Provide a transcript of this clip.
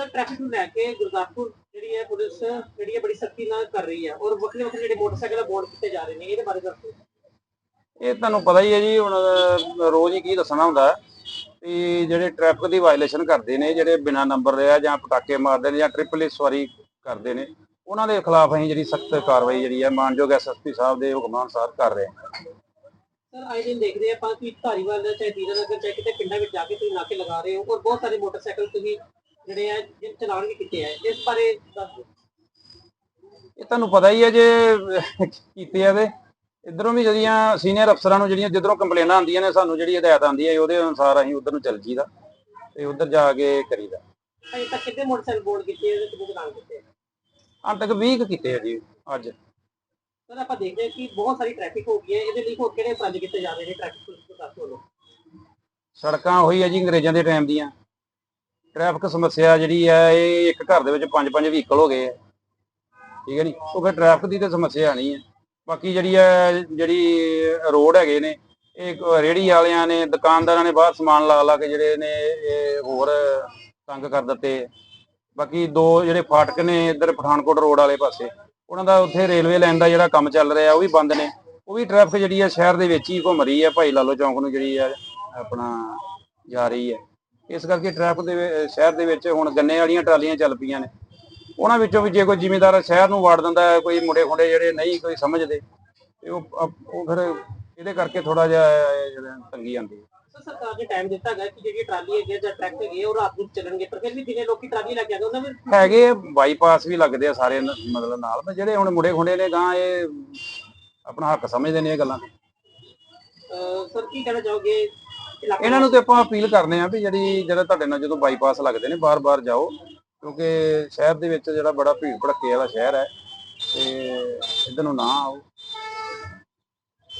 Traffic ਨੂੰ ਲੈ ਕੇ ਗੁਰਦਾਸਪੁਰ ਜਿਹੜੀ ਹੈ ਪੁਲਿਸ ਜਿਹੜੀ ਹੈ ਬੜੀ ਸਖਤੀ ਨਾਲ ਕਰ ਰਹੀ ਹੈ ਔਰ ਵੱਖਰੇ ਵੱਖਰੇ ਜਿਹੜੇ ਮੋਟਰਸਾਈਕਲ ਬੋਰਡ ਕੀਤੇ ਜਾ ਰਹੇ ਨੇ ਇਹਦੇ ਬਾਰੇ ਦੱਸੋ। ਇਹ ਤੁਹਾਨੂੰ ਪਤਾ ਹੀ ਹੈ ਜੀ ਹੁਣ ਰੋਜ਼ ਹੀ ਕੀ ਦੱਸਣਾ ਹੁੰਦਾ ਵੀ ਜਿਹੜੇ ਟ੍ਰੈਫਿਕ ਦੀ ਵਾਇਲੇਸ਼ਨ ਕਰਦੇ ਨੇ ਜਿਹੜੇ ਬਿਨਾਂ ਨੰਬਰ ਦੇ ਆ ਜਾਂ ਪਟਾਕੇ ਮਾਰਦੇ ਨੇ ਜਾਂ ਟ੍ਰਿਪਲ ਸਵਾਰੀ ਕਰਦੇ ਨੇ ਉਹਨਾਂ ਦੇ ਖਿਲਾਫ ਅਸੀਂ ਜਿਹੜੀ ਸਖਤ ਕਾਰਵਾਈ ਜਿਹੜੀ ਹੈ ਮਾਨਯੋਗ ਐਸਐਸਪੀ ਸਾਹਿਬ ਦੇ ਹੁਕਮਾਂ ਅਨੁਸਾਰ ਕਰ ਰਹੇ ਹਾਂ। ਸਰ ਆਏ ਦਿਨ ਦੇਖਦੇ ਆਪਾਂ ਕਿ ਧਾਰੀਵਾਲ ਦਾ ਚਾਹੇ ਦੀਨਾਨਗਰ ਚਾਹੇ ਕਿਤੇ ਪਿੰਡਾਂ ਵਿੱਚ ਜਾ ਕੇ ਤੁਸੀਂ ਨਾਕੇ ਲਗਾ ਰਹੇ ਹੋ ਔਰ ਬਹੁਤ ਸਾਰੇ ਮੋਟਰਸਾਈਕਲ ਤੁਸੀਂ ਜਿਹੜੇ ਆ ਜਿ- ਚਲਾਨ ਵੀ ਕੀਤੇ ਆ ਇਸ ਬਾਰੇ ਦੱਸ ਦਿਓ। ਇਹ ਤੁਹਾਨੂੰ ਪਤਾ ਹੀ ਹੈ ਜੇ ਕੀਤੇ ਆ ਤੇ। ਇਧਰੋਂ ਵੀ ਜਿਹੜੀਆਂ ਸੀਨੀਅਰ ਅਫਸਰਾਂ ਨੂੰ ਜਿਹੜੀਆਂ ਜਿੱਧਰੋਂ ਕੰਪਲੇਨਾਂ ਆਉਂਦੀਆਂ ਨੇ ਸਾਨੂੰ ਜਿਹੜੀ ਹਦਾਇਤ ਆਉਂਦੀ ਹੈ ਉਹਦੇ ਅਨੁਸਾਰ ਅਸੀਂ ਉਧਰ ਨੂੰ ਚੱਲ ਜੀਦਾ ਤੇ ਉਧਰ ਜਾ ਕੇ ਕਰੀਦਾ। ਅਜੇ ਤੱਕ ਕਿੰਨੇ ਮੋਟਰਸਾਈਕਲ ਬੋਰਡ ਕੀਤੇ ਆ ਤੇ ਕਿੰਨੇ ਚਲਾਨ ਕੀਤੇ ਆ? ਅੰਤ ਤੱਕ 20 ਕੁ ਕੀਤੇ ਆ ਜੀ ਅੱਜ। ਸਰ ਆਪਾਂ ਦੇਖਦੇ ਕਿ ਬਹੁਤ ਸਾਰੀ ਟ੍ਰੈਫਿਕ ਹੋ ਗਈ ਹੈ। ਇਹਦੇ ਲਈ ਹੋਰ ਕਿਹੜੇ ਉਪਰਾਲੇ ਕੀਤੇ ਜਾ ਰਹੇ ਨੇ ਟ੍ਰੈਫਿਕ ਪੁਲਿਸ ਵੱਲੋਂ? ਸੜਕਾਂ ਉਹੀ ਹੈ ਜੀ ਅੰਗਰੇਜ਼ਾਂ ਦੇ ਟਾਈਮ ਦੀਆਂ। ਟ੍ਰੈਫਿਕ ਸਮੱਸਿਆ ਜਿਹੜੀ ਹੈ, ਇਹ ਇੱਕ ਘਰ ਦੇ ਵਿੱਚ ਪੰਜ ਪੰਜ ਵਹੀਕਲ ਹੋ ਗਏ ਆ। ਠੀਕ ਹੈ ਨਹੀਂ ਉਹ ਫਿਰ ਟ੍ਰੈਫਿਕ ਦੀ ਤਾਂ ਸਮੱਸਿਆ ਨਹੀਂ ਹੈ। ਬਾਕੀ ਜਿਹੜੀ ਹੈ, ਜਿਹੜੀ ਰੋਡ ਹੈਗੇ ਨੇ, ਇਹ ਰੇੜੀ ਵਾਲਿਆਂ ਨੇ, ਦੁਕਾਨਦਾਰਾਂ ਨੇ ਬਾਹਰ ਸਮਾਨ ਲਾ ਲਾ ਕੇ ਜਿਹੜੇ ਨੇ, ਇਹ ਹੋਰ ਤੰਗ ਕਰ ਦਿੱਤੇ ਬਾਕੀ ਦੋ ਜਿਹੜੇ ਫਾਟਕ ਨੇ ਇੱਧਰ ਪਠਾਨਕੋਟ ਰੋਡ ਵਾਲੇ ਪਾਸੇ, ਉਹਨਾਂ ਦਾ ਉੱਥੇ ਰੇਲਵੇ ਲਾਈਨ ਦਾ ਜਿਹੜਾ ਕੰਮ ਚੱਲ ਰਿਹਾ, ਉਹ ਵੀ ਬੰਦ ਨੇ। ਉਹ ਵੀ ਟ੍ਰੈਫਿਕ ਜਿਹੜੀ ਹੈ, ਸ਼ਹਿਰ ਦੇ ਵਿੱਚ ਹੀ ਘੁੰਮ ਰਹੀ ਹੈ। ਭਾਈ ਲਾਲੋ ਚੌਂਕ ਨੂੰ ਜਿਹੜੀ ਹੈ, ਆਪਣਾ ਜਾ ਰਹੀ ਹੈ। ਇਸ ਕਰਕੇ ਟ੍ਰੈਫਿਕ ਦੇ ਸ਼ਹਿਰ ਦੇ ਵਿੱਚ ਹੁਣ ਗੰਨੇ ਵਾਲੀਆਂ ਟਰਾਲੀਆਂ ਚੱਲ ਪਈਆਂ ਨੇ। ਉਹਨਾਂ ਵਿੱਚੋਂ ਵੀ ਜੇ ਕੋਈ ਜ਼ਿਮੀਂਦਾਰ ਸ਼ਹਿਰ ਨੂੰ ਵਾੜ ਦਿੰਦਾ ਹੈ ਕੋਈ ਮੁੰਡੇ ਖੁੰਡੇ ਜਿਹੜੇ ਨਹੀਂ ਕੋਈ ਸਮਝਦੇ ਤੇ ਉਹ ਉਹ ਫਿਰ ਇਹਦੇ ਕਰਕੇ ਥੋੜਾ ਜਿਹਾ ਜਿਹੜਾ ਤੰਗੀ ਆਉਂਦੀ ਹੈ। ਸਰ ਸਰਕਾਰ ਨੇ ਟਾਈਮ ਦਿੱਤਾ ਹੈਗਾ ਕਿ ਜਿਹੜੀ ਟਰਾਲੀ ਹੈਗੀ ਹੈ ਜਾਂ ਟਰੱਕ ਹੈਗੇ ਉਹ ਰਾਤ ਨੂੰ ਚੱਲਣਗੇ ਪਰ ਫਿਰ ਵੀ ਦਿਨੇ ਲੋਕੀ ਟਰਾਲੀ ਲੈ ਕੇ ਆਉਂਦੇ ਉਹਨਾਂ ਵਿੱਚ ਹੈਗੇ ਬਾਈਪਾਸ ਵੀ ਲੱਗਦੇ ਆ ਸਾਰੇ ਮਤਲਬ ਨਾਲ ਪਰ ਜਿਹੜੇ ਹੁਣ ਮੁੰਡੇ ਖੁੰਡੇ ਨੇ ਗਾਂ ਇਹ ਆਪਣਾ ਹੱਕ ਸਮਝਦੇ ਨੇ ਇਹ ਗੱਲਾਂ ਸਰ ਕੀ ਕਹਿਣਾ ਚਾਹੋਗੇ? ਇਹਨਾਂ ਨੂੰ ਤੇ ਆਪਾਂ ਅਪੀਲ ਕਰਨੇ ਆ ਵੀ ਜਿਹੜੀ, ਜਿਹੜਾ ਤੁਹਾਡੇ ਨਾਲ ਜਦੋਂ ਬਾਈਪਾਸ ਲੱਗਦੇ ਨੇ, ਬਾਰ-ਬਾਰ ਜਾਓ, ਕਿਉਂਕਿ ਸ਼ਹਿਰ ਦੇ ਵਿੱਚ ਜਿਹੜਾ ਬੜਾ ਭੀੜ ਭੜੱਕੇ ਵਾਲਾ ਸ਼ਹਿਰ ਹੈ, ਤੇ ਇਧਰ ਨੂੰ ਨਾ ਆਓ।